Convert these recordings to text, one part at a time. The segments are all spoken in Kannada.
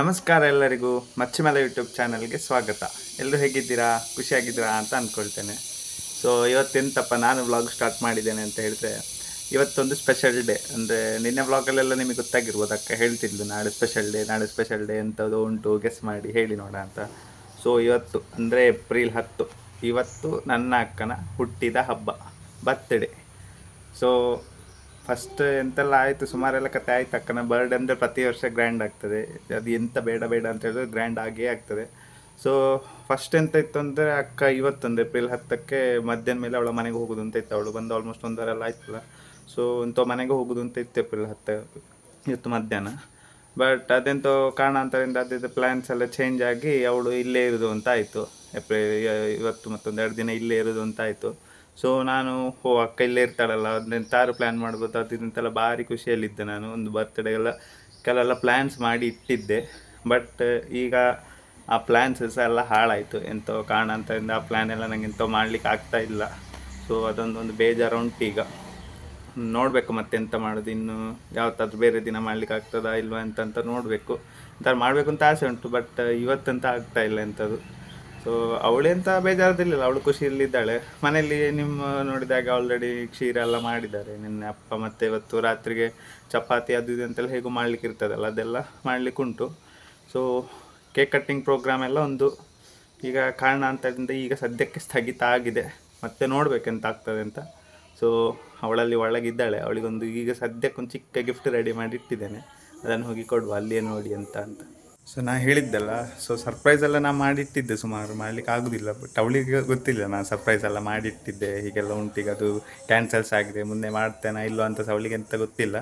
ನಮಸ್ಕಾರ ಎಲ್ಲರಿಗೂ ಮಚ್ಚಿಮಲ ಯೂಟ್ಯೂಬ್ ಚಾನಲ್ಗೆ ಸ್ವಾಗತ. ಎಲ್ಲರೂ ಹೇಗಿದ್ದೀರಾ? ಖುಷಿಯಾಗಿದ್ದೀರಾ ಅಂತ ಅಂದ್ಕೊಳ್ತೇನೆ ಸೊ ಇವತ್ತೆಂತಪ್ಪ ನಾನು ವ್ಲಾಗ್ ಸ್ಟಾರ್ಟ್ ಮಾಡಿದ್ದೇನೆ ಅಂತ ಹೇಳಿದ್ರೆ, ಇವತ್ತೊಂದು ಸ್ಪೆಷಲ್ ಡೇ ಅಂದರೆ ನಿನ್ನೆ ವ್ಲಾಗಲ್ಲೆಲ್ಲ ನಿಮಗೆ ಗೊತ್ತಾಗಿರ್ಬೋದು, ಅಕ್ಕ ಹೇಳ್ತಿದ್ಲು, ನಾಳೆ ಸ್ಪೆಷಲ್ ಡೇ ನಾಳೆ ಸ್ಪೆಷಲ್ ಡೇ ಎಂಥದ್ದು ಉಂಟು ಗೆಸ್ ಮಾಡಿ, ಹೇಳಿ ನೋಡ ಅಂತ. ಸೊ ಇವತ್ತು, ಅಂದರೆ ಏಪ್ರಿಲ್ ಹತ್ತು, ಇವತ್ತು ನನ್ನ ಅಕ್ಕನ ಹುಟ್ಟಿದ ಹಬ್ಬ ಬರ್ತ್ಡೇ ಸೊ ಫಸ್ಟ್ ಎಂತೆಲ್ಲ ಆಯಿತು, ಸುಮಾರೆಲ್ಲ ಕತೆ ಆಯ್ತು ಅಕ್ಕನ ಬರ್ಡೇ ಅಂದರೆ ಪ್ರತಿ ವರ್ಷ ಗ್ರ್ಯಾಂಡ್ ಆಗ್ತದೆ. ಅದು ಎಂತ ಬೇಡ ಬೇಡ ಅಂತ ಹೇಳಿದ್ರೆ ಗ್ರ್ಯಾಂಡ್ ಆಗೇ ಆಗ್ತದೆ. ಸೊ ಫಸ್ಟ್ ಎಂತ ಇತ್ತು ಅಂದರೆ ಅಕ್ಕ ಇವತ್ತೊಂದು ಏಪ್ರಿಲ್ ಹತ್ತಕ್ಕೆ ಮಧ್ಯಾಹ್ನ ಮೇಲೆ ಅವಳ ಮನೆಗೆ ಹೋಗೋದು ಅಂತ ಇತ್ತು. ಅವಳು ಬಂದು ಆಲ್ಮೋಸ್ಟ್ ಒಂದರೆಲ್ಲ ಆಯ್ತಲ್ಲ. ಸೊ ಇಂಥ ಮನೆಗೆ ಹೋಗೋದು ಅಂತ ಇತ್ತು ಏಪ್ರಿಲ್ ಹತ್ತು, ಇವತ್ತು ಮಧ್ಯಾಹ್ನ. ಬಟ್ ಅದೆಂತೋ ಕಾರಣಾಂತರದಿಂದ ಅದಿದ್ದು ಪ್ಲ್ಯಾನ್ಸ್ ಎಲ್ಲ ಚೇಂಜ್ ಆಗಿ ಅವಳು ಇಲ್ಲೇ ಇರೋದು ಅಂತ ಆಯಿತು. ಏಪ್ರಿಲ್ ಇವತ್ತು ಮತ್ತೊಂದು ಎರಡು ದಿನ ಇಲ್ಲೇ ಇರೋದು ಅಂತ ಆಯಿತು. ಸೊ ನಾನು ಹೋ ಅಕ್ಕ ಇಲ್ಲೇ ಇರ್ತಾಳಲ್ಲ ಅದನ್ನೆಂತಾರು ಪ್ಲ್ಯಾನ್ ಮಾಡ್ಬೋದು, ಅದು ಇದಂತೆಲ್ಲ ಭಾರಿ ಖುಷಿಯಲ್ಲಿದ್ದೆ ನಾನು, ಒಂದು ಬರ್ತ್ಡೇ ಎಲ್ಲ, ಕೆಲವೆಲ್ಲ ಪ್ಲ್ಯಾನ್ಸ್ ಮಾಡಿ ಇಟ್ಟಿದ್ದೆ. ಬಟ್ ಈಗ ಆ ಪ್ಲ್ಯಾನ್ಸ್ ಸಹ ಎಲ್ಲ ಹಾಳಾಯಿತು ಕಾರಣ ಅಂತ ಆ ಪ್ಲ್ಯಾನ್ ಎಲ್ಲ ನಂಗೆ ಎಂತೋ ಮಾಡ್ಲಿಕ್ಕೆ ಆಗ್ತಾ ಇಲ್ಲ. ಸೊ ಅದೊಂದು, ಒಂದು ಬೇಜಾರು ಉಂಟು ಈಗ. ನೋಡಬೇಕು ಮತ್ತೆ ಎಂತ ಮಾಡೋದು, ಇನ್ನು ಯಾವತ್ತಾದ್ರೂ ಬೇರೆ ದಿನ ಮಾಡ್ಲಿಕ್ಕೆ ಆಗ್ತದಾ, ಇಲ್ವಾ ಅಂತ ಅಂತ ನೋಡಬೇಕು. ಒಂಥರ ಮಾಡಬೇಕು ಅಂತ ಆಸೆ ಉಂಟು ಬಟ್ ಇವತ್ತಂತ ಆಗ್ತಾ ಇಲ್ಲ ಎಂಥದ್ದು ಸೊ ಅವಳೆಂತ ಬೇಜಾರದಿಲ್ಲ ಅವಳು ಖುಷಿಯಲ್ಲಿದ್ದಾಳೆ. ಮನೆಯಲ್ಲಿ ನಿಮ್ಮ ನೋಡಿದಾಗ ಆಲ್ರೆಡಿ ಕ್ಷೀರ ಎಲ್ಲ ಮಾಡಿದ್ದಾರೆ. ನಿನ್ನೆ ಅಪ್ಪ ಮತ್ತೆ ಇವತ್ತು ರಾತ್ರಿಗೆ ಚಪಾತಿ ಅದು ಇದು ಅಂತೆಲ್ಲ ಹೇಗೂ ಮಾಡ್ಲಿಕ್ಕೆ ಇರ್ತದಲ್ಲ, ಅದೆಲ್ಲ ಮಾಡ್ಲಿಕ್ಕೆ ಉಂಟು. ಸೊ ಕೇಕ್ ಕಟ್ಟಿಂಗ್ ಪ್ರೋಗ್ರಾಮ್ ಎಲ್ಲ ಒಂದು ಈಗ ಕಾರಣ ಕಾರಣಾಂತರದಿಂದ ಈಗ ಸದ್ಯಕ್ಕೆ ಸ್ಥಗಿತ ಆಗಿದೆ. ಮತ್ತೆ ನೋಡ್ಬೇಕೆಂತ ಆಗ್ತದೆ ಅಂತ. ಸೊ ಅವಳಲ್ಲಿ ಒಳಗಿದ್ದಾಳೆ. ಅವಳಿಗೊಂದು ಈಗ ಸದ್ಯಕ್ಕೊಂದು ಚಿಕ್ಕ ಗಿಫ್ಟ್ ರೆಡಿ ಮಾಡಿ ಇಟ್ಟಿದ್ದೇನೆ. ಅದನ್ನು ಹೋಗಿ ಕೊಡುವ. ಅಲ್ಲಿಯೇ ನೋಡಿ ಅಂತ ಅಂತ. ಸೊ ನಾ ಹೇಳಿದ್ದಲ್ಲ ಸೊ ಸರ್ಪ್ರೈಸ್ ಎಲ್ಲ ನಾ ಮಾಡಿಟ್ಟಿದ್ದೆ ಸುಮಾರು, ಮಾಡ್ಲಿಕ್ಕೆ ಆಗೋದಿಲ್ಲ. ಬಟ್ ಅವಳಿಗೆ ಗೊತ್ತಿಲ್ಲ ನಾನು ಸರ್ಪ್ರೈಸ್ ಎಲ್ಲ ಮಾಡಿಟ್ಟಿದ್ದೆ, ಹೀಗೆಲ್ಲ ಉಂಟೀಗ ಅದು ಕ್ಯಾನ್ಸಲ್ಸ್ ಆಗಿದೆ, ಮುಂದೆ ಮಾಡ್ತೇನಾ ಇಲ್ಲೋ ಅಂತ ಅವಳಿಗೆ ಅಂತ ಗೊತ್ತಿಲ್ಲ.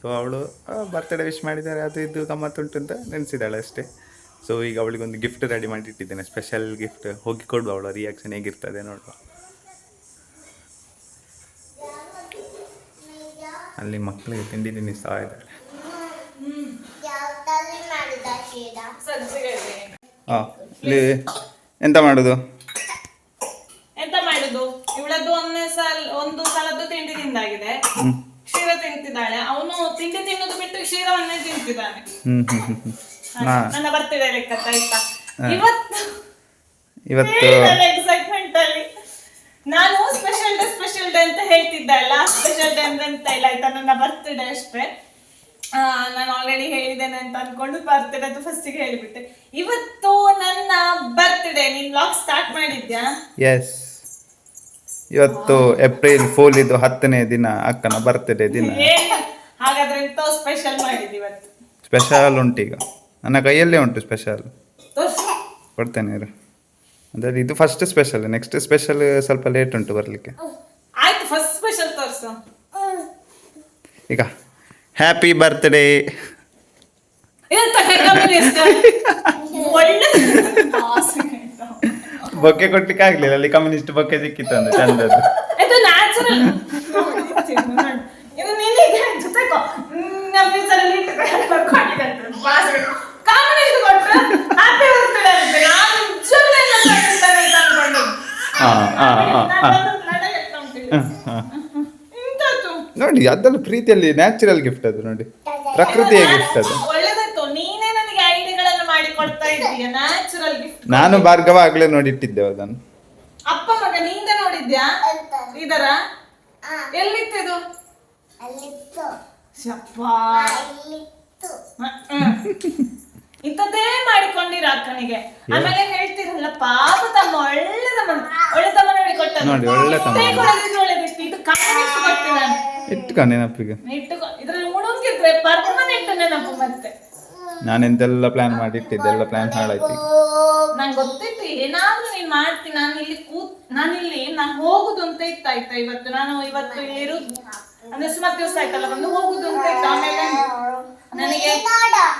ಸೊ ಅವಳು ಬರ್ತ್ಡೇ ವಿಶ್ ಮಾಡಿದ್ದಾರೆ, ಅದು ಇದು ಗಮ್ಮತ್ತುಂಟು ಅಂತ ನೆನೆಸಿದ್ದಾಳೆ ಅಷ್ಟೇ. ಸೊ ಈಗ ಅವಳಿಗೊಂದು ಗಿಫ್ಟ್ ರೆಡಿ ಮಾಡಿಟ್ಟಿದ್ದೇನೆ ಸ್ಪೆಷಲ್ ಗಿಫ್ಟ್ ಹೋಗಿ ಕೊಡುವ ಅವಳ ರಿಯಾಕ್ಷನ್ ಹೇಗಿರ್ತದೆ ನೋಡುವ. ಅಲ್ಲಿ ಮಕ್ಕಳಿಗೆ ತಿಂಡಿ ತಿನ್ನಿಸ್ತಾ ಇದ್ದಾಳೆ ಯಾವ್ದ್ರಲ್ಲಿ ಮಾಡಿದ ಶೀರ ಹಾಂ ಇಲ್ಲಿ ಎಂತ ಮಾಡುದು? ಎಂತ ಮಾಡುದು? ಇವಳದ್ದು ಒಂದನೇ ಸಲ ಒಂದು ಸಲದ್ದು ತಿಂಡಿ ತಿಂದಾಗಿದೆ. ಕ್ಷೀರ ತಿಂತಿದ್ದಾಳೆ. ಅವನು ತಿಂಡಿ ತಿನ್ನೋದು ಬಿಟ್ಟು ಕ್ಷೀರವನ್ನೇ ತಿಂತಿದ್ದಾನೆ. ನನ್ನ ಬರ್ತಿದೆ ಆಯ್ತಾ? ಇವತ್ತು ಇವತ್ತು ಎಕ್ಸೈಟ್ಮೆಂಟ್ ಅಲ್ಲಿ. ನಾನು ಸ್ಪೆಷಲ್ ಡೇ ಸ್ಪೆಷಲ್ ಡೇ ಅಂತ ಹೇಳ್ತಿದ್ದೆ. ಅಲ್ಲ ಸ್ಪೆಷಲ್ ಡೇ ಅಂದ್ರೆ ಎಂತ ಇಲ್ಲ ಆಯ್ತಾ? ನನ್ನ ಬರ್ತ್ಡೇ ಅಷ್ಟೇ. ನಾನು ಆಲ್ರೆಡಿ ಹೇಳಿದ್ದೇನೆ ಅಂತ ಅನ್ಕೊಂಡು ಬರ್ತ್ಡೇ ಅದು ಫಸ್ಟಿಗೆ ಹೇಳಿಬಿಟ್ಟೆ. ಇವತ್ತು ನನ್ನ ಬರ್ತ್ಡೇ ನೀನ್ ಬ್ಲಾಗ್ ಸ್ಟಾರ್ಟ್ ಮಾಡಿದ್ಯಾ? ಎಸ್ ಇವತ್ತು ಏಪ್ರಿಲ್ ಫೂಲ್ ಇದು ಹತ್ತನೇ ದಿನ ಅಕ್ಕನ ಬರ್ತ್ಡೇ ದಿನ. ಹಾಗಾದ್ರೆ ಎಂತ ಸ್ಪೆಷಲ್ ಮಾಡಿದ್ ಇವತ್ತು? ಸ್ಪೆಷಲ್ ಉಂಟು ಈಗ ನನ್ನ ಕೈಯಲ್ಲೇ ಉಂಟು ಸ್ಪೆಷಲ್. ಕೊಡ್ತೇನೆ ಇರು. ಅಂದರೆ ಇದು ಫಸ್ಟ್ ಸ್ಪೆಷಲ್ ನೆಕ್ಸ್ಟ್ ಸ್ಪೆಷಲ್ ಸ್ವಲ್ಪ ಲೇಟ್ ಉಂಟು ಬರಲಿಕ್ಕೆ. ಆಯ್ತು ಫಸ್ಟ್ ಸ್ಪೆಷಲ್ ತೋರ್ಸು. ಈಗ. Happy birthday? ಬೊಕ್ಕೆ ಕೊಟ್ಟಿಕ್ಕೆ ಆಗ್ಲಿಲ್ಲ ಅಲ್ಲಿ ಕಮ್ಯುನಿಸ್ಟ್ ಬೊಕ್ಕೆ ಸಿಕ್ಕಿತ್ತು ಅಂದ್ರೆ ಚಂದದ್ದು. ಹಾ ಹಾ ಹಾ ನಿನಗೆ ನೋಡಿ ಅದೆಲ್ಲ ಪ್ರೀತಿಯಲ್ಲಿ ನ್ಯಾಚುರಲ್ ಗಿಫ್ಟ್ ಅದು ನೋಡಿ. ಪ್ರಕೃತಿಯ ಗಿಫ್ಟ್ ಅದು. ಒಳ್ಳೆದಾಯ್ತು ನೀನೇ ನನಗೆ ಐಡಿಯಾಗಳನ್ನು ಮಾಡಿ ಕೊಡ್ತಾ ಇದ್ದೀಯ ನ್ಯಾಚುರಲ್ ಗಿಫ್ಟ್ ನಾನು ಭಾರ್ಗವ ಆಗ್ಲೇ ನೋಡಿ ಇಟ್ಟಿದ್ದೆವು ಅದನ್ನು. ಅಪ್ಪ ಮಗ ನೀಂದ ನೋಡಿದ್ಯಾ? ಇದರ? ಎಲ್ಲಿತ್ತು ಇದು? ಅಲ್ಲಿತ್ತು. ಶಪ್ಪಾ ಅಲ್ಲಿತ್ತು. ಇಂಥದ್ದೇ ಮಾಡಿಕೊಂಡಿರ ಅಕ್ಕನಿಗೆ. ಆಮೇಲೆ ಹೇಳ್ತಿರಲ್ಲ ಪಾಪ ತಮ್ಮ ಒಳ್ಳೆದ ಮನ ಒಳ್ಳೆ ತಮ್ಮ ನೋಡಿ ಕೊಟ್ಟ ನೋಡಿ, ಒಳ್ಳೆ ತಮ್ಮ. ಒಳ್ಳೆದಿತ್ತು ಇದು ಕೊಡ್ತೀನಿ ನಾನು ನೆನಪಿಗೆ. ಇದ್ರಲ್ಲಿ ಉಣುಂಗಿದ್ರೆ ಪರ್ಮನೆಂಟ್ ನೆನಪು ಮತ್ತೆ. ನಾನು ಎಂತೆಲ್ಲ ಪ್ಲಾನ್ ಮಾಡಿ ಇಟ್ಟಿದ್ದೆ ಎಲ್ಲ ಪ್ಲಾನ್ ಹಾಳಾಯ್ತು. ನಂಗೆ ಗೊತ್ತಿತ್ತು ಏನಾದ್ರೂ ನೀನ್ ಮಾಡ್ತೀನಿ ನಾನು ಇಲ್ಲಿ ಕೂತ್ ನಾನು ಇಲ್ಲಿ ನಾನು ಹೋಗುದು ಅಂತ ಇತ್ತಾಯ್ತಾ ಇವತ್ತು? ನಾನು ಇವತ್ತು ಇಲ್ಲಿ ಇರುದು ಅಂದ್ರೆ ಸುಮಾರು ದಿವಸ ಆಯ್ತಲ್ಲ ಬಂದು? ಹೋಗುದು ಅಂತ ಆಮೇಲೆ ನನಗೆ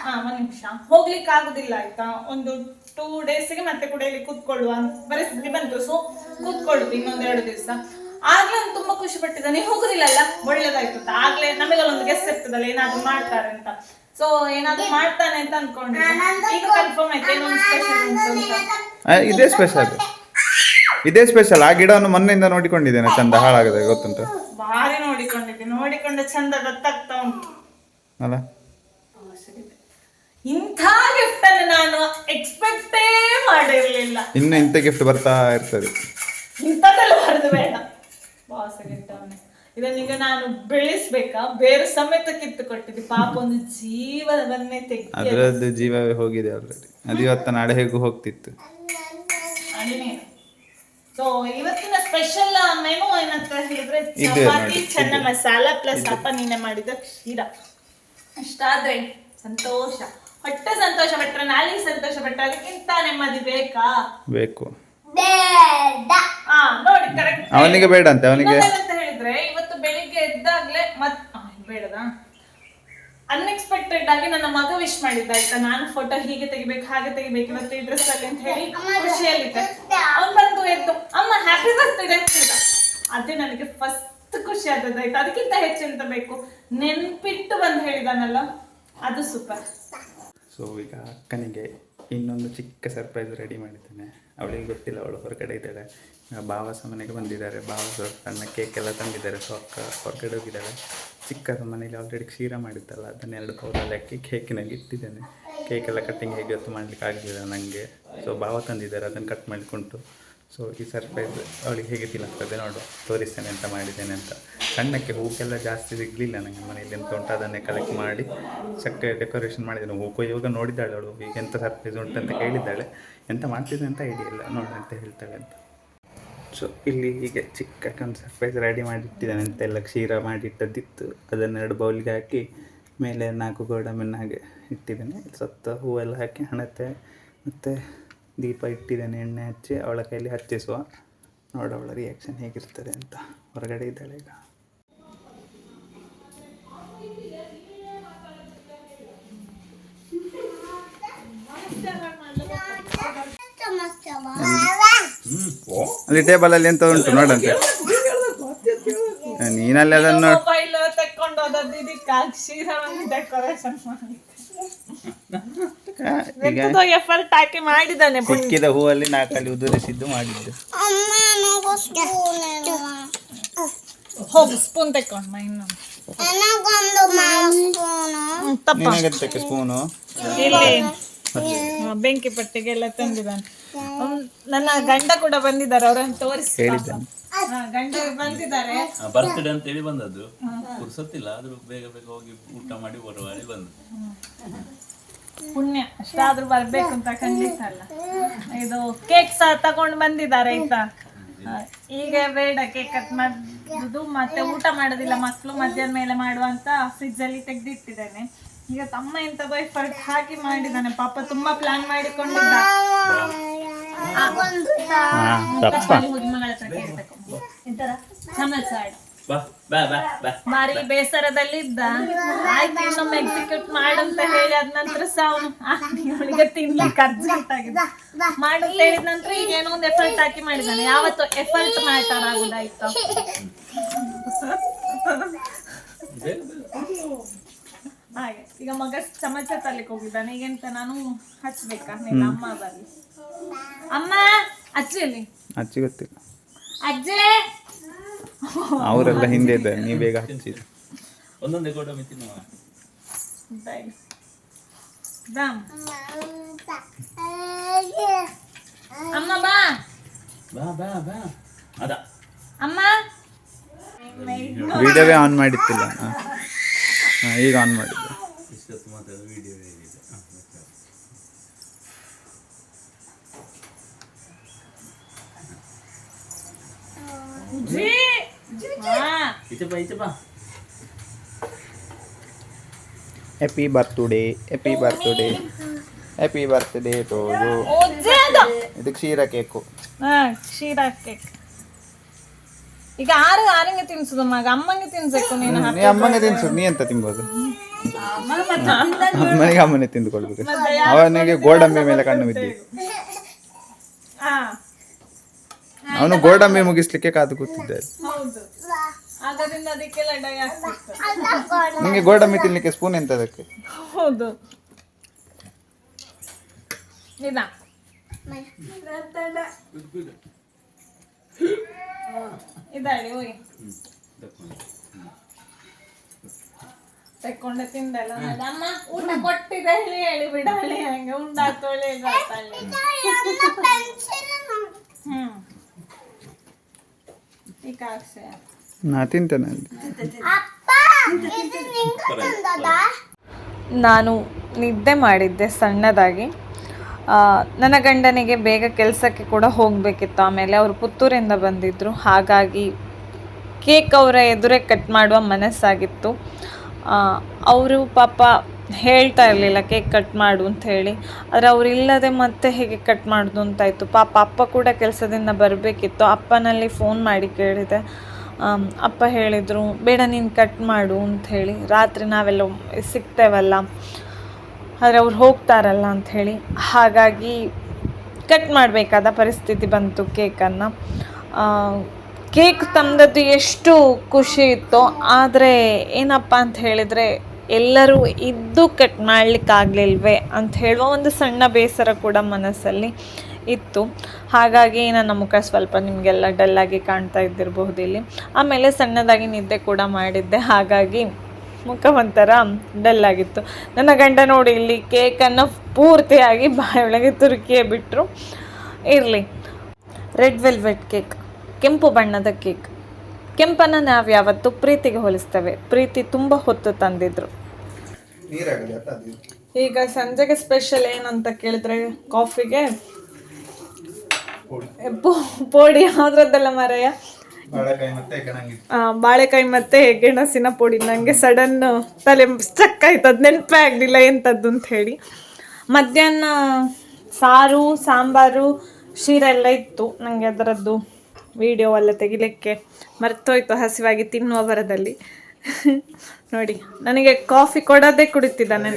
ಹಾ ಒಂದ್ ನಿಮಿಷ. ಹೋಗ್ಲಿಕ್ಕೆ ಆಗುದಿಲ್ಲ ಆಯ್ತಾ? ಒಂದು ಟೂ ಡೇಸ್ಗೆ ಮತ್ತೆ ಕೂಡ ಇಲ್ಲಿ ಕೂತ್ಕೊಳ್ಳುವ ಪರಿಸ್ಥಿತಿ ಬಂತು. ಸೊ ಕೂತ್ಕೊಳ್ಳುದು ಇನ್ನೊಂದೆರಡು ದಿವಸ. ಆಗ್ಲೇ ಅವ್ನು ತುಂಬಾ ಖುಷಿ ಪಟ್ಟಿದ್ದಾನೆ. ಹೋಗುದಿಲ್ಲ ಅಲ್ಲ ಒಳ್ಳೇದಾಯ್ತು ಅಂತ. ಆಗ್ಲೇ ನಮಗೆ ಒಂದು ಗೆಸ್ ಇರ್ತದಲ್ಲ ಏನಾದ್ರೂ ಮಾಡ್ತಾರೆ ಅಂತ. ಸೊ ಏನಾದ್ರು ಮಾಡ್ತಾನೆ ಅಂತ ಅನ್ಕೊಂಡಿದ್ದೆ. ಈಗ ಕನ್ಫರ್ಮ್ ಆಯ್ತು? ಏನೋ ಒಂದು ಸ್ಪೆಷಲ್ ಉಂಟು ಅಂತ. ಆ, ಇದೇ ಸ್ಪೆಷಲ್ ಇದೇ ಸ್ಪೆಷಲ್ ಆ ಗಿಡವನ್ನು ಮೊನ್ನೆಯಿಂದ ನೋಡಿಕೊಂಡಿದ್ದೇನೆ ಚಂದ ಹಾಳಾಗದೆ ಗೊತ್ತುಂಟು? ಭಾರಿ ನೋಡಿಕೊಂಡಿದ್ದೆ ನೋಡಿಕೊಂಡ ಚಂದ ಗೊತ್ತಾಗ್ತಾ ಉಂಟು. ಅಲ್ಲ? ಇಂಥ ಗಿಫ್ಟ್ ಎಕ್ಸ್ಪೆಕ್ಟೇ ಮಾಡಿರಲಿಲ್ಲ. ಇನ್ನು ಇಂಥ ಗಿಫ್ಟ್ ಬರ್ತಾ ಇರ್ತದೆ. ಇಂಥದ್ದೆಲ್ಲ ಬರೋದು ಬೇಡ. ಬಾಸ್ ಗಿಟ್ಟವನೆ ಇದನ್ನೀಗ ನಾನು ಬೆಳೆಸ್ಬೇಕಾ? ಬೇರೆ ಸಮೇತ ಕಿತ್ತು ಕೊಟ್ಟಿದ್ದೆ ಪಾಪ ಒಂದು ಜೀವನವನ್ನೇ ತೆಗೆದು ಅದರದ್ದು ಜೀವವೇ ಹೋಗಿದೆ ಆಲ್ರೆಡಿ ಅದು ಇವತ್ತು ನಾಳೆ ಹೇಗೂ ಹೋಗ್ತಿತ್ತು. ಸೊ ಇವತ್ತಿನ ಸ್ಪೆಷಲ್ ಮೆನು ಏನಂತ ಹೇಳಿದ್ರೆ ಚಪಾತಿ ಚೆನ್ನ. ಮಸಾಲ ಪ್ಲಸ್ ಅಪ್ಪ ನಿನ್ನೆ ಮಾಡಿದ ಕ್ಷೀರ. ಅಷ್ಟಾದ್ರೆ ಸಂತೋಷ. ಹೊಟ್ಟೆ ಸಂತೋಷ ಪಟ್ರೆ ನಾಲಿಗೆ ಸಂತೋಷ ಪಟ್ರೆ ಅದಕ್ಕಿಂತ ನೆಮ್ಮದಿ ಬೇಕಾ? ಬೇಕು. ನೋಡಿ ಕರೆಕ್ಟ್ ಅವನಿಗೆ ಬೇಡ ಅಂತ ಅವನಿಗೆ. ಅಂತ ಹೇಳಿದ್ರೆ ಇವತ್ತು ಬೆಳಿಗ್ಗೆ ಎದ್ದಾಗ್ಲೇ ಮತ್ ಬೇಡದಾ ಅನ್ಎಕ್ಸ್ಪೆಕ್ಟೆಡ್ ಆಗಿ ನನ್ನ ಮಗ ವಿಶ್ ಮಾಡಿದ್ದ ಆಯ್ತಾ? ನಾನು ಫೋಟೋ ಹೀಗೆ ತೆಗಿಬೇಕು ಹಾಗೆ ತೆಗಿಬೇಕು ಇವತ್ತು ಈ ಡ್ರೆಸ್ ಅಲ್ಲಿ ಅಂತ ಹೇಳಿ ಖುಷಿಯಲ್ಲಿದ್ದೆ. ಅವ್ನು ಬಂದು ಎದ್ದು ಅಮ್ಮ ಹ್ಯಾಪಿ ಬರ್ತಿದೆ ಅಂತ ಹೇಳಿದ. ಅದೇ ನನಗೆ ಫಸ್ಟ್ ಖುಷಿ ಆದದ್ದು ಆಯ್ತು? ಅದಕ್ಕಿಂತ ಹೆಚ್ಚು ಎಂತ ಬೇಕು? ನೆನ್ಪಿಟ್ಟು ಬಂದು ಹೇಳಿದಾನಲ್ಲ ಅದು ಸೂಪರ್ ಸೊ ಈಗ ಅಕ್ಕನಿಗೆ ಇನ್ನೊಂದು ಚಿಕ್ಕ ಸರ್ಪ್ರೈಸ್ ರೆಡಿ ಮಾಡಿದ್ದೇನೆ. ಅವಳಿಗೆ ಗೊತ್ತಿಲ್ಲ ಅವಳು ಹೊರಗಡೆ ಇದ್ದಾಳೆ. ಭಾವ ಮನೆಗೆ ಬಂದಿದ್ದಾರೆ. ಭಾವ ಸಣ್ಣ ಕೇಕ್ ಎಲ್ಲ ತಂದಿದ್ದಾರೆ. ಸೊ ಅಕ್ಕ ಹೊರಗಡೆ ಹೋಗಿದ್ದಾರೆ ಚಿಕ್ಕದ ಮನೇಲಿ ಆಲ್ರೆಡಿ ಕ್ಷೀರ ಮಾಡಿದ್ದಲ್ಲ ಅದನ್ನ ಎರಡು ಬೌಲಲ್ಲಿ ಹಾಕಿ ಕೇಕಿನಲ್ಲಿ ಇಟ್ಟಿದ್ದೇನೆ. ಕೇಕ್ ಎಲ್ಲ ಕಟ್ಟಿಂಗ್ ಹೇಗೆ ಹೊತ್ತು ಮಾಡಲಿಕ್ಕೆ ಆಗಲಿಲ್ಲ ನನಗೆ ಸೊ ಭಾವ ತಂದಿದ್ದಾರೆ, ಅದನ್ನು ಕಟ್ ಮಾಡಿಕೊಂಡು. ಸೊ ಈ ಸರ್ಪ್ರೈಸ್ ಅವಳಿಗೆ ಹೇಗೆ ಫೀಲ್ ಆಗ್ತದೆ ನೋಡು, ತೋರಿಸ್ತೇನೆ ಅಂತ ಮಾಡಿದ್ದೇನೆ ಅಂತ. ಸಣ್ಣಕ್ಕೆ ಹೂಕೆಲ್ಲ ಜಾಸ್ತಿ ಸಿಗಲಿಲ್ಲ ನನಗೆ ಮನೆಯಲ್ಲಿ ಎಂತ ಉಂಟು ಅದನ್ನೇ ಕಲೆಕ್ಟ್ ಮಾಡಿ ಸಕ್ಕರೆ ಡೆಕೋರೇಷನ್ ಮಾಡಿದ್ದೇನೆ. ಹೂಕು ಇವಾಗ ನೋಡಿದ್ದಾಳೆ ಅವಳು ಈಗ ಎಂತ ಸರ್ಪ್ರೈಸ್ ಉಂಟು ಅಂತ ಕೇಳಿದ್ದಾಳೆ. ಎಂತ ಮಾಡ್ತಿದ್ದೆ ಅಂತ ಐಡಿಯಾ ಇಲ್ಲ, ನೋಡಿ ಅಂತ ಹೇಳ್ತಾಳೆ ಅಂತ. ಸೊ, ಇಲ್ಲಿ ಹೀಗೆ ಚಿಕ್ಕ ಸರ್ಪ್ರೈಸ್ ರೆಡಿ ಮಾಡಿಟ್ಟಿದ್ದಾನೆ ಅಂತೆಲ್ಲ ಕ್ಷೀರ ಮಾಡಿಟ್ಟದ್ದಿತ್ತು. ಅದನ್ನು ಎರಡು ಬೌಲ್ಗೆ ಹಾಕಿ ಮೇಲೆ ನಾಲ್ಕು ಗೋಡಂಬಿನ ಹಾಗೆ ಇಟ್ಟಿದ್ದೇನೆ. ಸತ್ತ ಹೂವೆಲ್ಲ ಹಾಕಿ ಹಣತೆ ಮತ್ತು ದೀಪ ಇಟ್ಟಿದ್ದೇನೆ, ಎಣ್ಣೆ ಹಚ್ಚಿ, ಅವಳ ಕೈಯಲ್ಲಿ ಹಚ್ಚಿಸುವ. ನೋಡ ಅವಳ ರಿಯಾಕ್ಷನ್ ಹೇಗಿರ್ತದೆ ಅಂತ. ಹೊರಗಡೆ ಇದ್ದಾಳೆ ಈಗ. ಅಲ್ಲಿ ಟೇಬಲಲ್ಲಿ ಎಂತ ಉಂಟು ನೋಡಂತೆ ನೀನಲ್ಲಿ ಅದನ್ನು ಮಾಡಿದ್ದಾನೆ ಸಿಕ್ಕಿದ ಹೂವಲ್ಲಿ ನಾಲ್ಕಲ್ಲಿ ಉದುರಿಸಿದ್ದು ಮಾಡಿದ್ದು. ಸ್ಪೂನ್ ತಕ್ಕೊಂಡ್ ಹೋಗು ಸ್ಪೂನ್ ಇನ್ನೊಂದು ಇಲ್ಲಿ. ಬೆಂಕಿ ಪಟ್ಟಿಗೆಲ್ಲ ತಂದಿದ್ದಾನೆ. ನನ್ನ ಗಂಡ ಕೂಡ ಬಂದಿದ್ದಾರೆ ಅವರನ್ನು ತೋರಿಸಿ ಹೇಳಿದ್ದಾನೆ. ಗಂಡ ಬಂದಿದ್ದಾರೆ. ಬರ್ತ್ಡೇ ಅಂತೇಳಿ ಬಂದದ್ದು. ಪುರ್ಸೊತ್ತಿಲ್ಲ ಆದ್ರೂ ಬೇಗ ಬೇಗ ಹೋಗಿ ಊಟ ಮಾಡಿ ಬರುವಾಳಿ ಬಂದು. ಪುಣ್ಯ ಅಷ್ಟಾದ್ರೂ ಬರ್ಬೇಕು ಅಂತ ಖಂಡಿತ ಅಲ್ಲ. ಇದು ಕೇಕ್ ಸಹ ತಗೊಂಡು ಬಂದಿದ್ದಾರೆ ಆಯ್ತಾ? ಈಗ ಬೇಡ ಕೇಕ್ ಕಟ್ ಮಾಡುದು ಮತ್ತೆ ಊಟ ಮಾಡೋದಿಲ್ಲ ಮಕ್ಕಳು ಮಧ್ಯಾಹ್ನ ಮೇಲೆ ಮಾಡುವಂತ ಫ್ರಿಜ್ ಅಲ್ಲಿ ತೆಗ್ದಿಟ್ಟಿದ್ದೇನೆ. ಈಗ ತಮ್ಮ ಎಂತದೋ ಎಫರ್ಟ್ ಹಾಕಿ ಮಾಡಿದ್ದಾನೆ ಪಾಪ ತುಂಬಾ ಪ್ಲಾನ್ ಮಾಡಿಕೊಂಡಿದ್ದ ಹಾ ಬೇಸರದಲ್ಲಿ ಇದ್ದ ಆಯ್ತು. ಇನ್ನೊಮ್ಮೆ ಎಕ್ಸಿಕ್ಯೂಟ್ ಮಾಡಂತ ಅಂತ ಹೇಳಿ ಅದ ನಂತರ ಸಹ ಅವನು. ಇವಳಿಗೆ ತಿನ್ಲಿಕ್ಕೆ ಅರ್ಜೆಂಟ್ ಆಗಿದೆ ಮಾಡು ಅಂತ ಹೇಳಿದ ನಂತರ ಈಗ ಏನೋ ಒಂದು ಎಫರ್ಟ್ ಹಾಕಿ ಮಾಡಿದಾನೆ. ಯಾವತ್ತು ಎಫರ್ಟ್ ಮಾಡ್ತಾರ ಆಗುದಾಯ್ತು. ಹಾಗೆ ಈಗ ಮಗ ಚಮಚ ತರ್ಲಿಕ್ಕೆ ಹೋಗಿದ್ದಾನೆ. ಈಗೆಂತ ನಾನು ಹಚ್ಬೇಕಾ? ನಿನ್ನ ಅಮ್ಮ ಬರ್ಲಿ. ಅಮ್ಮ ಅಜ್ಜಿಯಲ್ಲಿ? ಹಚ್ಚಿ ಗೊತ್ತಿಲ್ಲ. ಅಜ್ಜಿ! ಅವರೆಲ್ಲ ಹಿಂದೆ ಇದ್ದಾರೆ. ನೀ ಬೇಗ ಹಚ್ಚಿ. ಒಂದೊಂದೇ ಗೋಡಂಬಿ ತಿನ್ನುವ ಅಮ್ಮ ಬಾ. ಬಾ ಬಾ ಬಾ. ಅದ. ಅಮ್ಮ. ವಿಡಿಯೋವೇ ಆನ್ ಮಾಡಿತ್ತಿಲ್ಲ ಹಾ. ಹಾ, ಈಗ ಆನ್ ಮಾಡಿದ್ದೆ. ಇಷ್ಟೊತ್ತು ಮಾತಾಡೋ ವಿಡಿಯೋ ಹೇಗಿದೆ ಹ, ಮತ್ತೆ. ಜೀ ಹಾ ಈಚೆ ಬಾ. ಈಚೆ ಬಾ happy birthday happy birthday happy birthday to you ಒಜ್ಜೆ ಅದು. ಇದು ಕ್ಷೀರ ಕೇಕು ಹಾ ಕ್ಷೀರ ಕೇಕ್ ಈಗ ಆರು ಆರಂಗೆ ತಿನ್ಸುದು ಮಗ ಅಮ್ಮಂಗೆ ತಿನ್ಸಬೇಕು ನೀನು ನೀ ಅಮ್ಮಂಗೆ ತಿನ್ಸು ನೀ ಎಂತ ತಿನ್ಬೋದು? ಅಮ್ಮನಿಗೆ ಅಮ್ಮನೆ ತಿಂದುಕೊಳ್ಬೇಕು. ಅವನಿಗೆ ಗೋಡಂಬಿ ಮೇಲೆ ಕಣ್ಣು ಬಿದ್ದಿ ಅವನು ಗೋಡಂಬಿ ಮುಗಿಸ್ಲಿಕ್ಕೆ ಕಾದು ಕೂತಿದ್ದೆ ನಿಮಗೆ ಗೋಡಂಬಿ ತಿನ್ಲಿಕ್ಕೆ ಸ್ಪೂನ್ ಎಂತ ಅದಕ್ಕೆ? ಹೌದು. ಇಲ್ಲ. ಇದ್ದಾಳೆ ಹೋಗಿ. ತೆಕ್ಕೊಂಡೆ. ತಿಂದಲ್ಲ. ಅಮ್ಮ ಊಟ ಕೊಟ್ಟಿದೆ ಹೇಳಿ ಹೇಳಿ ಬಿಡಲಿ ಹಂಗೆ ಉಂಡಾತೋಳೆ ಹ್ಮ್. ಈ ಕಾಸೆ ನಾ ತಿಂತೇನೆ ಅಪ್ಪ ಇದು ನಿಂಗೆ ನಾನು ನಿದ್ದೆ ಮಾಡಿದ್ದೆ ಸಣ್ಣದಾಗಿ. ನನ್ನ ಗಂಡನಿಗೆ ಬೇಗ ಕೆಲಸಕ್ಕೆ ಕೂಡ ಹೋಗಬೇಕಿತ್ತು. ಆಮೇಲೆ ಅವರು ಪುತ್ತೂರಿಂದ ಬಂದಿದ್ದರು ಹಾಗಾಗಿ ಕೇಕ್ ಅವರ ಎದುರೇ ಕಟ್ ಮಾಡುವ ಮನಸ್ಸಾಗಿತ್ತು. ಅವರು ಪಾಪ ಹೇಳ್ತಾ ಇರಲಿಲ್ಲ ಕೇಕ್ ಕಟ್ ಮಾಡು ಅಂತ ಹೇಳಿ. ಆದರೆ ಅವರಿಲ್ಲದೆ ಮತ್ತೆ ಹೇಗೆ ಕಟ್ ಮಾಡೋದು ಅಂತಾಯಿತು. ಪಾಪ ಅಪ್ಪ ಕೂಡ ಕೆಲಸದಿಂದ ಬರಬೇಕಿತ್ತು. ಅಪ್ಪನಲ್ಲಿ ಫೋನ್ ಮಾಡಿ ಕೇಳಿದೆ. ಅಪ್ಪ ಹೇಳಿದರು, ಬೇಡ ನೀನು ಕಟ್ ಮಾಡು ಅಂತ ಹೇಳಿ. ರಾತ್ರಿ ನಾವೆಲ್ಲ ಸಿಗ್ತೇವಲ್ಲ. ಆದರೆ ಅವ್ರು ಹೋಗ್ತಾರಲ್ಲ ಹೇಳಿ. ಹಾಗಾಗಿ ಕಟ್ ಮಾಡಬೇಕಾದ ಪರಿಸ್ಥಿತಿ ಬಂತು ಕೇಕನ್ನು. ಕೇಕ್ ತಂದದ್ದು ಎಷ್ಟು ಖುಷಿ ಇತ್ತು, ಆದರೆ ಏನಪ್ಪ ಅಂತ ಹೇಳಿದರೆ ಎಲ್ಲರೂ ಇದ್ದು ಕಟ್ ಮಾಡಲಿಕ್ಕಾಗಲಿಲ್ವೇ ಅಂತ ಹೇಳುವ ಒಂದು ಸಣ್ಣ ಬೇಸರ ಕೂಡ ಮನಸ್ಸಲ್ಲಿ ಇತ್ತು. ಹಾಗಾಗಿ ನನ್ನ ಮುಖ ಸ್ವಲ್ಪ ನಿಮಗೆಲ್ಲ ಡಲ್ಲಾಗಿ ಕಾಣ್ತಾ ಇದ್ದಿರಬಹುದು ಇಲ್ಲಿ ಆಮೇಲೆ ಸಣ್ಣದಾಗಿ ನಿದ್ದೆ ಕೂಡ ಮಾಡಿದ್ದೆ. ಹಾಗಾಗಿ ಮುಖ ಒಂಥರ ಡಲ್ ಆಗಿತ್ತು. ನನ್ನ ಗಂಡ ನೋಡಿ ಇಲ್ಲಿ ಕೇಕನ್ನು ಪೂರ್ತಿಯಾಗಿ ಬಾಯೊಳಗೆ ತುರುಕಿಯೇ ಬಿಟ್ಟರು ಇರಲಿ ರೆಡ್ ವೆಲ್ವೆಟ್ ಕೇಕ್ ಕೆಂಪು ಬಣ್ಣದ ಕೇಕ್. ಕೆಂಪನ್ನು ನಾವು ಯಾವತ್ತು ಪ್ರೀತಿಗೆ ಹೋಲಿಸ್ತೇವೆ. ಪ್ರೀತಿ ತುಂಬ ಹೊತ್ತು ತಂದಿದ್ರು. ಈಗ ಸಂಜೆಗೆ ಸ್ಪೆಷಲ್ ಏನಂತ ಕೇಳಿದ್ರೆ ಕಾಫಿಗೆ ಪೋಡಿ. ಅದರದ್ದೆಲ್ಲ ಮರೆಯ. ಬಾಳೆಕಾಯಿ ಮತ್ತೆ ಗೆಣಸಿನ ಪುಡಿ. ನನಗೆ ಸಡನ್ ತಲೆ ಸ್ಟಕ್ ಆಯ್ತು ಅದು ನೆನಪೇ ಆಗಲಿಲ್ಲ ಎಂಥದ್ದು ಅಂತ ಹೇಳಿ. ಮಧ್ಯಾಹ್ನ ಸಾರು ಸಾಂಬಾರು ಶೀರ ಎಲ್ಲ ಇತ್ತು. ನನಗೆ ಅದರದ್ದು ವಿಡಿಯೋ ಎಲ್ಲ ತೆಗಿಲಿಕ್ಕೆ ಮರ್ತೋಯ್ತು ಹಸಿವಾಗಿ ತಿನ್ನುವ ಬರದಲ್ಲಿ ನೋಡಿ ನನಗೆ ಕಾಫಿ ಕೊಡೋದೇ ಕುಡಿತಿದ್ದಾನೆ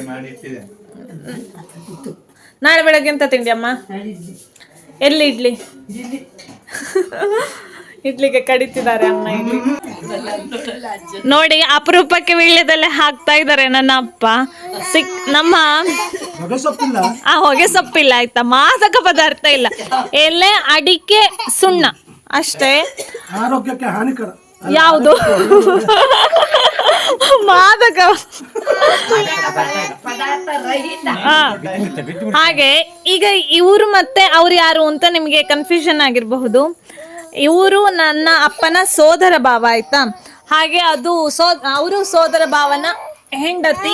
ನಾಳೆ ಬೆಳಗ್ಗೆ ಎಂತ ತಿಂಡಿ ಅಮ್ಮ? ಎಲ್ಲಿ ಇಡ್ಲಿ. ಇಡ್ಲಿಗೆ ಕಡಿತಿದ್ದಾರೆ ಅಮ್ಮ ಇಲ್ಲಿ. ನೋಡಿ ಅಪರೂಪಕ್ಕೆ ವೀಳ್ಯದಲ್ಲೇ ಹಾಕ್ತಾ ಇದ್ದಾರೆ ನನ್ನ ಅಪ್ಪ. ಸಿಕ್ ನಮ್ಮ ಆ ಹೊಗೆ ಸೊಪ್ಪಿಲ್ಲ ಆಯ್ತಾ? ಮಾದಕ ಪದಾರ್ಥ ಇಲ್ಲ. ಎಲೆ ಅಡಿಕೆ ಸುಣ್ಣ. ಅಷ್ಟೇ. ಆರೋಗ್ಯಕ್ಕೆ ಹಾನಿಕರ. ಯಾವುದು? ಮಾದಕ. ಹಾ. ಹಾಗೆ ಈಗ ಇವರು ಮತ್ತೆ ಅವ್ರು ಯಾರು ಅಂತ ನಿಮಗೆ ಕನ್ಫ್ಯೂಷನ್ ಆಗಿರಬಹುದು. ಇವರು ನನ್ನ ಅಪ್ಪನ ಸೋದರ ಭಾವ, ಆಯ್ತಾ? ಹಾಗೆ ಅದು ಸೋ, ಅವರು ಸೋದರ ಭಾವನ ಹೆಂಡತಿ,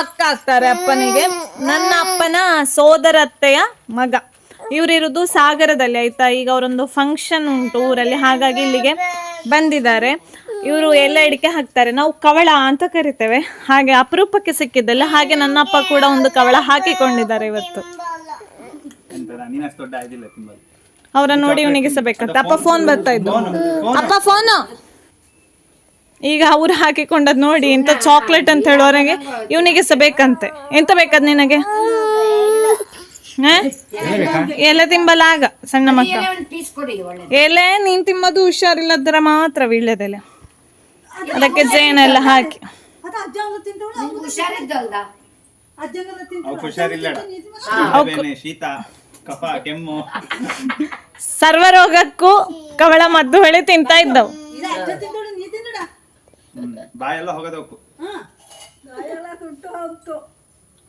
ಅಕ್ಕ ಆಗ್ತಾರೆ ಅಪ್ಪನಿಗೆ. ನನ್ನ ಅಪ್ಪನ ಸೋದರತ್ತೆಯ ಮಗ. ಇವರಿರೋದು ಸಾಗರದಲ್ಲಿ, ಆಯ್ತಾ? ಈಗ ಅವರೊಂದು ಫಂಕ್ಷನ್ ಉಂಟು ಊರಲ್ಲಿ, ಹಾಗಾಗಿ ಇಲ್ಲಿಗೆ ಬಂದಿದ್ದಾರೆ. ಇವರು ಎಲ್ಲ ಅಡಿಕೆ ಹಾಕ್ತಾರೆ. ನಾವು ಕವಳ ಅಂತ ಕರಿತೇವೆ. ಹಾಗೆ ಅಪರೂಪಕ್ಕೆ ಸಿಕ್ಕಿದ್ದಲ್ಲ, ಹಾಗೆ ನನ್ನ ಅಪ್ಪ ಕೂಡ ಒಂದು ಕವಳ ಹಾಕಿಕೊಂಡಿದ್ದಾರೆ ಇವತ್ತು. ಅವರನ್ನ ನೋಡಿ ಇವನಿಗೆ ಸಬೇಕಂತ ಅಪ್ಪ ಫೋನ್ ಬರ್ತಾ ಇದ್ದು ಅಪ್ಪ ಫೋನು ಈಗ ಅವ್ರು ಹಾಕಿಕೊಂಡದ್ ನೋಡಿ ಇಂಥ ಚಾಕ್ಲೇಟ್ ಅಂತ ಹೇಳೋರಿಗೆ ಇವನಿಗೆ ಸಬೇಕಂತೆ ಎಂತ ಬೇಕದ್ ನಿನಗೆ? ಹ? ಎಲೆ ತಿಂಬಲ್ಲ ಆಗ ಸಣ್ಣ ಮಕ್ಕ. ಎಲೆ ನೀನ್ ತಿಂಬದು ಹುಷಾರಿಲ್ಲದ್ರ ಮಾತ್ರ ವೀಳ್ಯದೆಲೆ ಅದಕ್ಕೆ ಜೇನೆಲ್ಲ ಹಾಕಿ. ಅವು ಹುಷಾರಿಲ್ಲ ಶೀತ. ಕಫ ಕೆಮ್ಮು. ಸರ್ವರೋಗಕ್ಕೂ ಕವಳ ಮದ್ದು ಹೇಳಿ ತಿಂತಾ ಇದ್ದವು. ಬಾಯೆಲ್ಲ ಹೋಗದೋಕು.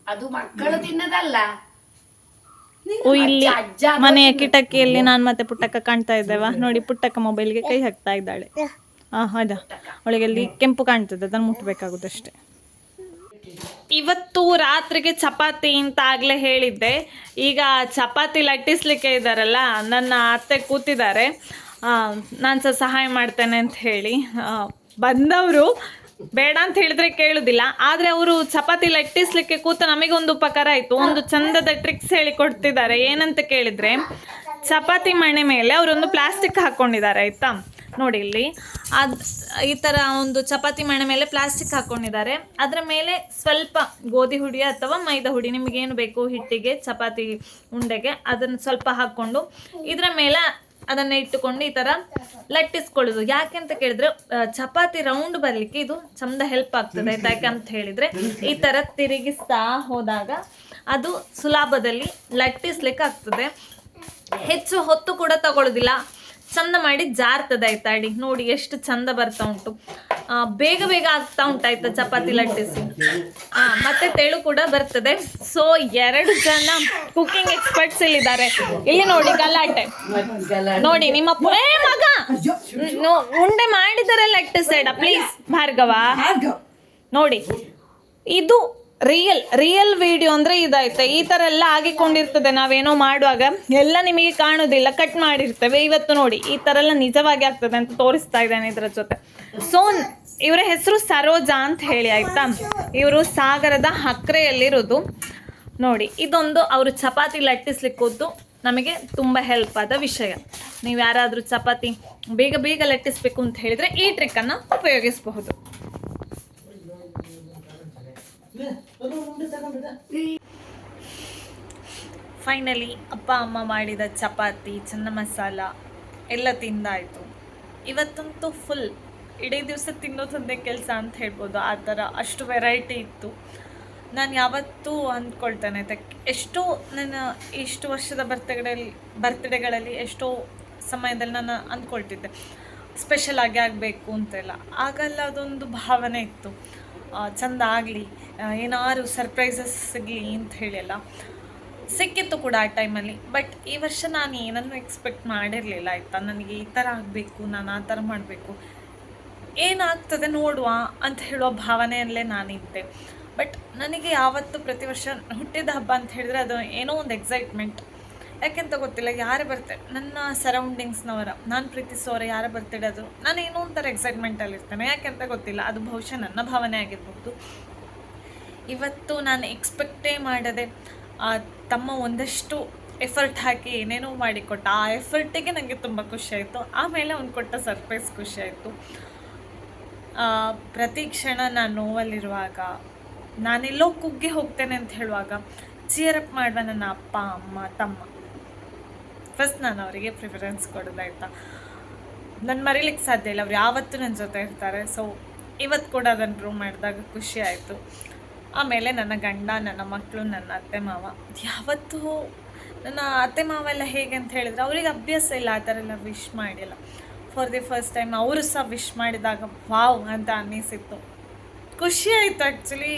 ಅದು ಮಕ್ಕಳು ತಿನ್ನದಲ್ಲ. ಓ ಇಲ್ಲಿ ಮನೆಯ ಕಿಟಕಿಯಲ್ಲಿ ನಾನು ಮತ್ತೆ ಪುಟ್ಟಕ್ಕ ಕಾಣ್ತಾ ಇದ್ದೇವ? ನೋಡಿ ಪುಟ್ಟಕ್ಕ ಮೊಬೈಲ್ಗೆ ಕೈ ಹಾಕ್ತಾ ಇದ್ದಾಳೆ. ಆ ಹೌದಾ? ಅವಳಿಗೆ ಅಲ್ಲಿ ಕೆಂಪು ಕಾಣ್ತದೆ ಅದನ್ನು ಮುಟ್ಟಬೇಕಾಗುತ್ತಷ್ಟೆ ಇವತ್ತು ರಾತ್ರಿಗೆ ಚಪಾತಿ ಅಂತ ಆಗ್ಲೇ ಹೇಳಿದ್ದೆ. ಈಗ ಚಪಾತಿ ಲಟ್ಟಿಸ್ಲಿಕ್ಕೆ ಇದ್ದಾರಲ್ಲ ನನ್ನ ಅತ್ತೆ ಕೂತಿದ್ದಾರೆ. ನಾನು ಸಹ ಸಹಾಯ ಮಾಡ್ತೇನೆ ಅಂತ ಹೇಳಿ. ಬಂದವರು ಬೇಡ ಅಂತ ಹೇಳಿದ್ರೆ ಕೇಳುದಿಲ್ಲ, ಆದ್ರೆ ಅವರು ಚಪಾತಿ ಲಟ್ಟಿಸ್ಲಿಕ್ಕೆ ಕೂತ ನಮಗೊಂದು ಉಪಕಾರ ಆಯ್ತು. ಒಂದು ಚಂದದ ಟ್ರಿಕ್ಸ್ ಹೇಳಿ ಕೊಡ್ತಿದ್ದಾರೆ ಏನಂತ ಕೇಳಿದ್ರೆ ಚಪಾತಿ ಮಣೆ ಮೇಲೆ ಅವರೊಂದು ಪ್ಲಾಸ್ಟಿಕ್ ಹಾಕೊಂಡಿದ್ದಾರೆ, ಆಯ್ತಾ? ನೋಡಿ ಇಲ್ಲಿ. ಅದ್ ಈ ತರ ಒಂದು ಚಪಾತಿ ಮಣೆ ಮೇಲೆ ಪ್ಲಾಸ್ಟಿಕ್ ಹಾಕೊಂಡಿದ್ದಾರೆ. ಅದರ ಮೇಲೆ ಸ್ವಲ್ಪ ಗೋಧಿ ಹುಡಿ ಅಥವಾ ಮೈದಾ ಹುಡಿ ನಿಮಗೆ ಏನು ಬೇಕು ಹಿಟ್ಟಿಗೆ, ಚಪಾತಿ ಉಂಡೆಗೆ, ಅದನ್ನ ಸ್ವಲ್ಪ ಹಾಕ್ಕೊಂಡು ಇದರ ಮೇಲೆ ಅದನ್ನ ಇಟ್ಟುಕೊಂಡು ಈ ತರ ಲಟ್ಟಿಸ್ಕೊಳ್ಳೋದು. ಯಾಕೆ ಅಂತ ಕೇಳಿದ್ರೆ ಚಪಾತಿ ರೌಂಡ್ ಬರ್ಲಿಕ್ಕೆ ಇದು ಚಂದ ಹೆಲ್ಪ್ ಆಗ್ತದೆ, ಆಯ್ತಾ ಯಾಕೆ ಅಂತ ಹೇಳಿದ್ರೆ. ಈ ತರ ತಿರುಗಿಸ್ತಾ ಹೋದಾಗ ಅದು ಸುಲಭದಲ್ಲಿ ಲಟ್ಟಿಸ್ಲಿಕ್ಕೆ ಆಗ್ತದೆ. ಹೆಚ್ಚು ಹೊತ್ತು ಕೂಡ ತಗೊಳ್ಳೋದಿಲ್ಲ ಚಂದ ಮಾಡಿ ಜಾರ್ತದೆ ಆಯ್ತಾ ಅಡಿ ನೋಡಿ ಎಷ್ಟು ಚಂದ ಬರ್ತಾ ಉಂಟು. ಬೇಗ ಬೇಗ ಆಗ್ತಾ ಉಂಟಾಯ್ತಾ ಚಪಾತಿ ಲಟ್ಟಿಸಿ. ಆ, ಮತ್ತೆ ತೆಳು ಕೂಡ ಬರ್ತದೆ. ಸೊ ಎರಡು ಜನ ಕುಕಿಂಗ್ ಎಕ್ಸ್ಪರ್ಟ್ಸ್ ಇಲ್ಲಿದ್ದಾರೆ. ಇಲ್ಲಿ ನೋಡಿ ಗಲಾಟೆ. ನೋಡಿ ನಿಮ್ಮ ಮಗ. ಉಂಡೆ ಮಾಡಿದರೆ ಲಟ್ಟಿಸ್ ಸೈಡ ಪ್ಲೀಸ್ ಭಾರ್ಗವ. ನೋಡಿ ಇದು ರಿಯಲ್ ರಿಯಲ್ ವಿಡಿಯೋ ಅಂದ್ರೆ ಇದಾಯ್ತು. ಈ ತರ ಎಲ್ಲ ಆಗಿಕೊಂಡಿರ್ತದೆ ನಾವೇನೋ ಮಾಡುವಾಗ. ಎಲ್ಲ ನಿಮಗೆ ಕಾಣೋದಿಲ್ಲ ಕಟ್ ಮಾಡಿರ್ತೇವೆ. ಇವತ್ತು ನೋಡಿ, ಈ ತರ ಎಲ್ಲ ನಿಜವಾಗಿ ಆಗ್ತದೆ ಅಂತ ತೋರಿಸ್ತಾ ಇದ್ದಾನೆ ಇದ್ರ ಜೊತೆ. ಸೊ ಇವರ ಹೆಸರು ಸರೋಜಾ ಅಂತ ಹೇಳಿ, ಆಯ್ತಾ? ಇವರು ಸಾಗರದ ಹಕ್ರೆಯಲ್ಲಿರೋದು. ನೋಡಿ, ಇದೊಂದು ಅವರು ಚಪಾತಿ ಲಟ್ಟಿಸ್ಲಿಕ್ಕೆ ಕೂತು ನಮಗೆ ತುಂಬ ಹೆಲ್ಪ್ ಆದ ವಿಷಯ. ನೀವು ಯಾರಾದರೂ ಚಪಾತಿ ಬೇಗ ಬೇಗ ಲಟ್ಟಿಸ್ಬೇಕು ಅಂತ ಹೇಳಿದ್ರೆ ಈ ಟ್ರಿಕ್ಕನ್ನು ಉಪಯೋಗಿಸಬಹುದು. ಫೈನಲಿ ಅಪ್ಪ, ಅಮ್ಮ ಮಾಡಿದ ಚಪಾತಿ ಚನ್ನ ಮಸಾಲ ಎಲ್ಲ ತಿಂದಾಯಿತು. ಇವತ್ತಂತೂ ಫುಲ್ ಇಡೀ ದಿವಸ ತಿನ್ನೋದೊಂದೇ ಕೆಲಸ ಅಂತ ಹೇಳ್ಬೋದು. ಆ ಥರ ಅಷ್ಟು ವೆರೈಟಿ ಇತ್ತು. ನಾನು ಯಾವತ್ತೂ ಅಂದ್ಕೊಳ್ತೇನೆ ಎಷ್ಟೋ ನನ್ನ ಇಷ್ಟು ವರ್ಷದ ಬರ್ತಡೆಗಳಲ್ಲಿ ಬರ್ತ್ಡೇಗಳಲ್ಲಿ ಎಷ್ಟೋ ಸಮಯದಲ್ಲಿ ನಾನು ಅಂದ್ಕೊಳ್ತಿದ್ದೆ. ಸ್ಪೆಷಲ್ ಆಗಿ ಆಗಬೇಕು ಅಂತೆಲ್ಲ. ಆಗಲ್ಲ ಅದೊಂದು ಭಾವನೆ ಇತ್ತು. ಚಂದ ಆಗಲಿ ಏನಾದ್ರು ಸರ್ಪ್ರೈಸಸ್ ಸಿಗಲಿ ಅಂತ ಹೇಳಿ ಎಲ್ಲ ಸಿಕ್ಕಿತ್ತು ಕೂಡ ಆ ಟೈಮಲ್ಲಿ ಬಟ್ ಈ ವರ್ಷ ನಾನು ಏನನ್ನೂ ಎಕ್ಸ್ಪೆಕ್ಟ್ ಮಾಡಿರಲಿಲ್ಲ. ಆಯಿತಾ? ನನಗೆ ಈ ಥರ ಆಗಬೇಕು, ನಾನು ಆ ಥರ ಮಾಡಬೇಕು. ಏನಾಗ್ತದೆ ನೋಡುವ ಅಂತ ಹೇಳುವ ಭಾವನೆಯಲ್ಲೇ ನಾನಿದ್ದೆ ಬಟ್ ನನಗೆ ಯಾವತ್ತು ಪ್ರತಿ ವರ್ಷ ಹುಟ್ಟಿದ ಹಬ್ಬ ಅಂತ ಹೇಳಿದ್ರೆ ಅದು ಏನೋ ಒಂದು ಎಕ್ಸೈಟ್ಮೆಂಟ್ ಯಾಕೆಂತ ಗೊತ್ತಿಲ್ಲ, ಯಾರು ಬರ್ತಾರೆ, ನನ್ನ ಸರೌಂಡಿಂಗ್ಸ್ನವರ ನಾನು ಪ್ರೀತಿಸೋರ ಯಾರು ಬರ್ತಿಡೆ ಅದು, ನಾನು ಏನೋ ಒಂಥರ ಎಕ್ಸೈಟ್ಮೆಂಟಲ್ಲಿ ಇರ್ತೇನೆ, ಯಾಕೆಂತ ಗೊತ್ತಿಲ್ಲ, ಅದು ಬಹುಶಃ ನನ್ನ ಭಾವನೆ ಆಗಿರ್ಬೋದು ಇವತ್ತು ನಾನು ಎಕ್ಸ್ಪೆಕ್ಟೇ ಮಾಡದೆ ತಮ್ಮ ಒಂದಷ್ಟು ಎಫರ್ಟ್ ಹಾಕಿ ಏನೇನೋ ಮಾಡಿಕೊಟ್ಟ, ಆ ಎಫರ್ಟಿಗೆ ನನಗೆ ತುಂಬ ಖುಷಿಯಾಯಿತು ಆಮೇಲೆ ಅವ್ನು ಕೊಟ್ಟ ಸರ್ಪ್ರೈಸ್ ಖುಷಿಯಾಯಿತು ಪ್ರತಿ ಕ್ಷಣ ನಾನು ನೋವಲ್ಲಿರುವಾಗ, ನಾನೆಲ್ಲೋ ಕುಗ್ಗಿ ಹೋಗ್ತೇನೆ ಅಂತ ಹೇಳುವಾಗ ಚಿಯರಪ್ ಮಾಡುವ ನನ್ನ ಅಪ್ಪ, ಅಮ್ಮ, ತಮ್ಮ. ಫಸ್ಟ್ ನಾನು ಅವರಿಗೆ ಪ್ರಿಫರೆನ್ಸ್ ಕೊಡೋದಾಯ್ತಾ ನಾನು ಮರೀಲಿಕ್ಕೆ ಸಾಧ್ಯ ಇಲ್ಲ, ಅವ್ರು ಯಾವತ್ತೂ ನನ್ನ ಜೊತೆ ಇರ್ತಾರೆ. ಸೊ ಇವತ್ತು ಕೂಡ ಅದನ್ನು ಪ್ರೂವ್ ಮಾಡಿದಾಗ ಖುಷಿ ಆಯಿತು. ಆಮೇಲೆ ನನ್ನ ಗಂಡ, ನನ್ನ ಮಕ್ಕಳು ನನ್ನ ಅತ್ತೆ ಮಾವ. ಯಾವತ್ತೂ ನನ್ನ ಅತ್ತೆ ಮಾವ ಎಲ್ಲ ಹೇಗೆ ಅಂತ ಹೇಳಿದ್ರೆ, ಅವ್ರಿಗೆ ಅಭ್ಯಾಸ ಇಲ್ಲ, ಆ ಥರ ಎಲ್ಲ ವಿಶ್ ಮಾಡಿಲ್ಲ. ಫಾರ್ ದಿ ಫಸ್ಟ್ ಟೈಮ್ ಅವರು ಸಹ ವಿಶ್ ಮಾಡಿದಾಗ, ವಾವ್ ಅಂತ ಅನ್ನಿಸಿತ್ತು. ಖುಷಿ ಆಯಿತು ಆ್ಯಕ್ಚುಲಿ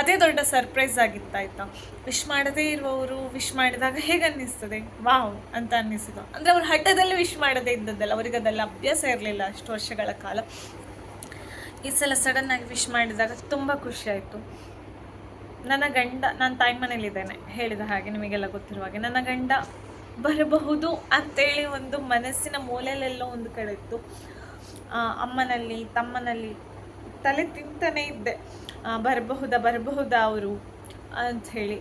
ಅದೇ ದೊಡ್ಡ ಸರ್ಪ್ರೈಸ್ ಆಗಿತ್ತು, ಆಯಿತಾ? ವಿಶ್ ಮಾಡದೇ ಇರುವವರು ವಿಶ್ ಮಾಡಿದಾಗ ಹೇಗೆ ಅನ್ನಿಸ್ತದೆ? ವಾವ್ ಅಂತ ಅನ್ನಿಸಿತು ಅಂದರೆ ಅವ್ರ ಹಠದಲ್ಲಿ ವಿಶ್ ಮಾಡದೇ ಇದ್ದದ್ದಲ್ಲ, ಅವ್ರಿಗೆ ಅದೆಲ್ಲ ಅಭ್ಯಾಸ ಇರಲಿಲ್ಲ ಅಷ್ಟು ವರ್ಷಗಳ ಕಾಲ. ಈ ಸಲ ಸಡನ್ನಾಗಿ ವಿಶ್ ಮಾಡಿದಾಗ ತುಂಬ ಖುಷಿ ಆಯಿತು. ನನ್ನ ಗಂಡ, ನಾನು ತಾಯಿ ಮನೇಲಿದ್ದೇನೆ, ಹೇಳಿದ ಹಾಗೆ ನಿಮಗೆಲ್ಲ ಗೊತ್ತಿರುವ ಹಾಗೆ. ನನ್ನ ಗಂಡ ಬರಬಹುದು ಅಂತೇಳಿ ಒಂದು ಮನಸ್ಸಿನ ಮೂಲೆಯಲ್ಲೆಲ್ಲೋ ಒಂದು ಕಡೆ ಇತ್ತು. ಅಮ್ಮನಲ್ಲಿ, ತಮ್ಮನಲ್ಲಿ ತಲೆ ತಿಂತಾನೆ ಇದ್ದೆ. ಬರಬಹುದಾ ಬರಬಹುದಾ ಅವರು ಅಂಥೇಳಿ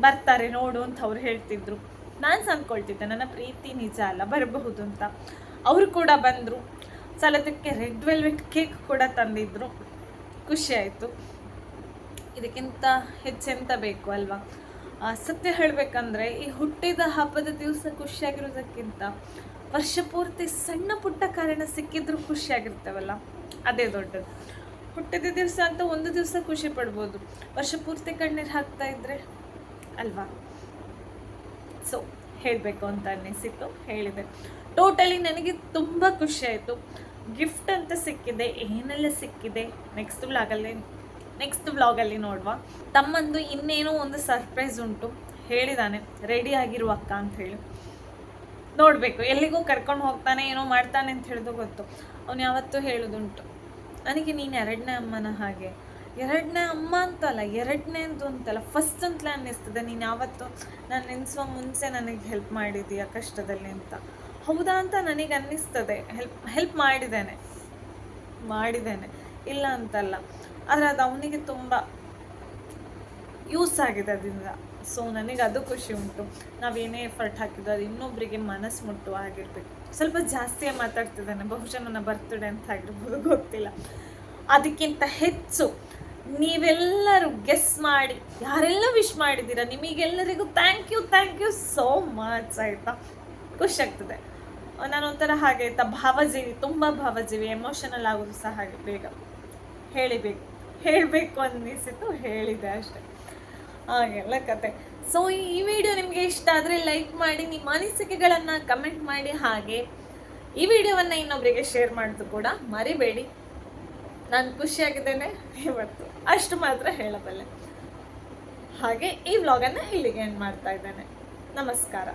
ಬರ್ತಾರೆ, ನೋಡು ಅಂತ ಅವ್ರು ಹೇಳ್ತಿದ್ರು. ನಾನು ಅಂದ್ಕೊಳ್ತಿದ್ದೆ ನನ್ನ ಪ್ರೀತಿ ನಿಜ ಅಲ್ಲ, ಬರಬಹುದು ಅಂತ. ಅವರು ಕೂಡ ಬಂದರು. ಸಲದಕ್ಕೆ ರೆಡ್ ವೆಲ್ವೆಟ್ ಕೇಕ್ ಕೂಡ ತಂದಿದ್ರು. ಖುಷಿ ಆಯಿತು. ಇದಕ್ಕಿಂತ ಹೆಚ್ಚೆಂತ ಬೇಕು ಅಲ್ವಾ? ಸತ್ಯ ಹೇಳಬೇಕಂದ್ರೆ, ಈ ಹುಟ್ಟಿದ ಹಬ್ಬದ ದಿವಸ ಖುಷಿಯಾಗಿರೋದಕ್ಕಿಂತ ವರ್ಷ ಪೂರ್ತಿ ಸಣ್ಣ ಪುಟ್ಟ ಕಾರಣ ಸಿಕ್ಕಿದ್ರು ಖುಷಿಯಾಗಿರ್ತೇವಲ್ಲ? ಅದೇ ದೊಡ್ಡದು. ಹುಟ್ಟಿದ ದಿವಸ ಅಂತ ಒಂದು ದಿವಸ ಖುಷಿ ಪಡ್ಬೋದು. ವರ್ಷ ಪೂರ್ತಿ ಕಣ್ಣೀರು ಹಾಕ್ತಾ ಇದ್ರೆ ಅಲ್ವಾ? ಸೊ ಹೇಳಬೇಕು ಅಂತ ಅನ್ನಿಸಿತ್ತು, ಹೇಳಿದೆ. ಟೋಟಲಿ ನನಗೆ ತುಂಬ ಖುಷಿ ಆಯಿತು. ಗಿಫ್ಟ್ ಅಂತ ಸಿಕ್ಕಿದೆ, ಏನೆಲ್ಲ ಸಿಕ್ಕಿದೆ? ನೆಕ್ಸ್ಟ್ ವ್ಲಾಗಲ್ಲಿ ನೆಕ್ಸ್ಟ್ ವ್ಲಾಗಲ್ಲಿ ನೋಡುವ. ತಮ್ಮಂದು ಇನ್ನೇನೋ ಒಂದು ಸರ್ಪ್ರೈಸ್ ಉಂಟು. ಹೇಳಿದಾನೆ ರೆಡಿ ಆಗಿರುವ ಅಕ್ಕ ಅಂತ ಹೇಳಿ. ನೋಡಬೇಕು, ಎಲ್ಲಿಗೂ ಕರ್ಕೊಂಡು ಹೋಗ್ತಾನೆ, ಏನೋ ಮಾಡ್ತಾನೆ ಅಂತ ಹೇಳಿದು ಗೊತ್ತು. ಅವನು ಯಾವತ್ತೂ ಹೇಳೋದುಂಟು. ನನಗೆ ನೀನು ಎರಡನೇ ಅಮ್ಮನ ಹಾಗೆ. ಎರಡನೇ ಅಮ್ಮ ಅಂತಲ್ಲ ಎರಡನೇದು ಅಂತಲ್ಲ ಫಸ್ಟ್ ಅಂತಲೇ ಅನ್ನಿಸ್ತದೆ ನೀನು ಯಾವತ್ತು ನಾನು ನೆನೆಸುವ ಮುಂಚೆ ನನಗೆ ಹೆಲ್ಪ್ ಮಾಡಿದೀಯ ಕಷ್ಟದಲ್ಲಿ ಅಂತ. ಹೌದಾ ಅಂತ ನನಗೆ ಅನ್ನಿಸ್ತದೆ. ಹೆಲ್ಪ್ ಹೆಲ್ಪ್ ಮಾಡಿದ್ದೇನೆ. ಮಾಡಿದ್ದೇನೆ. ಇಲ್ಲ ಅಂತಲ್ಲ. ಆದರೆ ಅದು ಅವನಿಗೆ ತುಂಬ ಯೂಸ್ ಆಗಿದೆ ಅದರಿಂದ. ಸೊ ನನಗೆ ಅದು ಖುಷಿ ಉಂಟು. ನಾವೇನೇ ಎಫರ್ಟ್ ಹಾಕಿದ್ದು ಅದು ಇನ್ನೊಬ್ಬರಿಗೆ ಮನಸ್ಸು ಮುಟ್ಟುವ ಆಗಿರ್ಬೇಕು ಸ್ವಲ್ಪ ಜಾಸ್ತಿಯೇ ಮಾತಾಡ್ತಿದ್ದಾನೆ. ಬಹುಶಃ ನನ್ನ ಬರ್ತ್ಡೇ ಅಂತ ಆಗಿರ್ಬೋದು, ಗೊತ್ತಿಲ್ಲ. ಅದಕ್ಕಿಂತ ಹೆಚ್ಚು ನೀವೆಲ್ಲರೂ ಗೆಸ್ ಮಾಡಿ, ಯಾರೆಲ್ಲ ವಿಶ್ ಮಾಡಿದ್ದೀರಾ, ನಿಮಗೆಲ್ಲರಿಗೂ thank you thank you so much ಆಯಿತಾ? ಖುಷಿ ಆಗ್ತದೆ. ನಾನೊಂಥರ ಹಾಗೆ ಆಯಿತಾ, ಭಾವಜೀವಿ, ತುಂಬ ಭಾವಜೀವಿ ಎಮೋಷನಲ್ ಆಗೋದು ಸಹ ಹಾಗೆ ಬೇಗ. ಹೇಳಿಬೇಕು. ಹೇಳಬೇಕು ಅನ್ನಿಸಿತು, ಹೇಳಿದೆ ಅಷ್ಟೆ. ಹಾಗೆಲ್ಲ ಕತೆ. ಸೊ ಈ ವಿಡಿಯೋ ನಿಮಗೆ ಇಷ್ಟ ಆದರೆ ಲೈಕ್ ಮಾಡಿ, ನಿಮ್ಮ ಅನಿಸಿಕೆಗಳನ್ನು ಕಮೆಂಟ್ ಮಾಡಿ ಹಾಗೆ ಈ ವಿಡಿಯೋವನ್ನು ಇನ್ನೊಬ್ಬರಿಗೆ ಶೇರ್ ಮಾಡೋದು ಕೂಡ ಮರಿಬೇಡಿ. ನಾನು ಖುಷಿಯಾಗಿದ್ದೇನೆ ಇವತ್ತು. ಅಷ್ಟು ಮಾತ್ರ ಹೇಳಬಲ್ಲೆ. ಹಾಗೆ ಈ ವ್ಲಾಗನ್ನು ಇಲ್ಲಿಗೆ ಏನು ಮಾಡ್ತಾ ಇದ್ದೇನೆ. ನಮಸ್ಕಾರ.